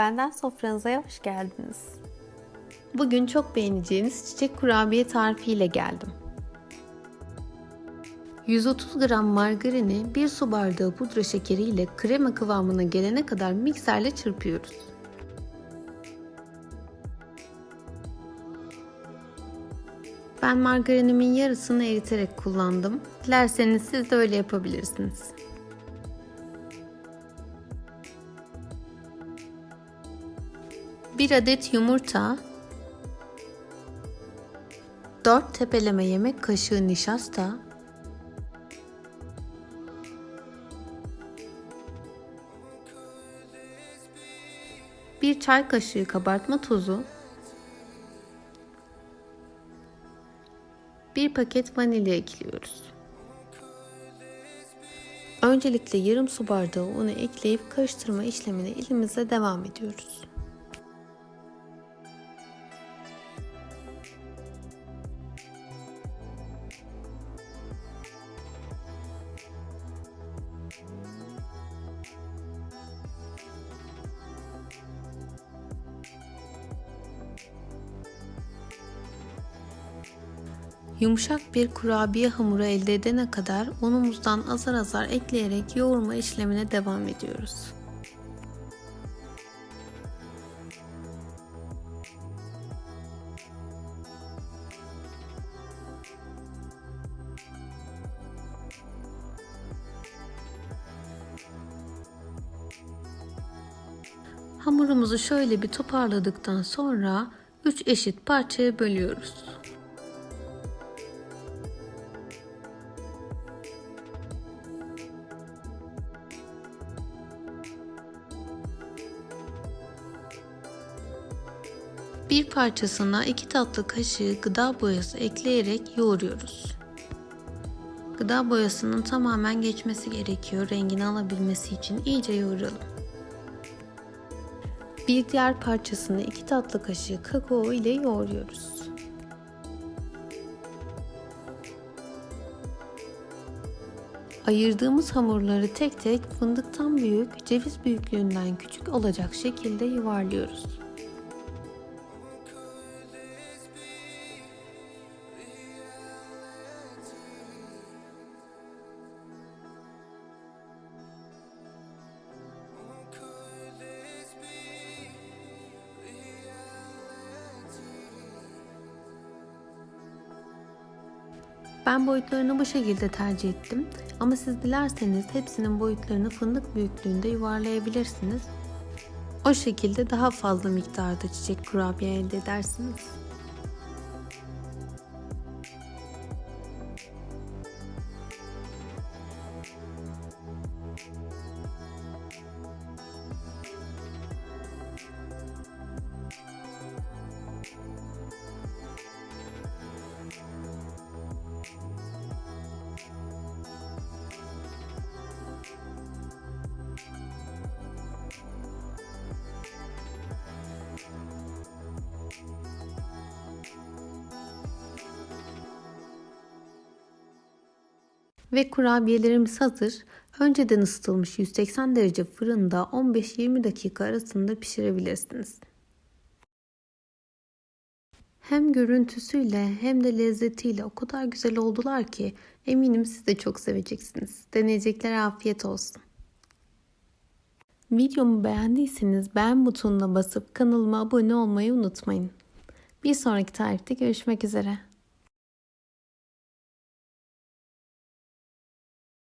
Benden sofranıza hoş geldiniz. Bugün çok beğeneceğiniz çiçek kurabiye tarifiyle geldim. 130 gram margarini 1 su bardağı pudra şekeri ile krema kıvamına gelene kadar mikserle çırpıyoruz. Ben margarinimin yarısını eriterek kullandım. Dilerseniz siz de öyle yapabilirsiniz. Bir adet yumurta, 4 tepeleme yemek kaşığı nişasta, bir çay kaşığı kabartma tozu, bir paket vanilya ekliyoruz. Öncelikle yarım su bardağı unu ekleyip karıştırma işlemine elimizle devam ediyoruz. Yumuşak bir kurabiye hamuru elde edene kadar unumuzdan azar azar ekleyerek yoğurma işlemine devam ediyoruz. Hamurumuzu şöyle bir toparladıktan sonra 3 eşit parçaya bölüyoruz. Bir parçasına 2 tatlı kaşığı gıda boyası ekleyerek yoğuruyoruz. Gıda boyasının tamamen geçmesi gerekiyor rengini alabilmesi için iyice yoğuralım. Bir diğer parçasını 2 tatlı kaşığı kakao ile yoğuruyoruz. Ayırdığımız hamurları tek tek fındıktan büyük, ceviz büyüklüğünden küçük olacak şekilde yuvarlıyoruz. Ben boyutlarını bu şekilde tercih ettim. Ama siz dilerseniz hepsinin boyutlarını fındık büyüklüğünde yuvarlayabilirsiniz. O şekilde daha fazla miktarda çiçek kurabiye elde edersiniz. Ve kurabiyelerimiz hazır. Önceden ısıtılmış 180 derece fırında 15-20 dakika arasında pişirebilirsiniz. Hem görüntüsüyle hem de lezzetiyle o kadar güzel oldular ki eminim siz de çok seveceksiniz. Deneyeceklere afiyet olsun. Videomu beğendiyseniz beğen butonuna basıp kanalıma abone olmayı unutmayın. Bir sonraki tarifte görüşmek üzere.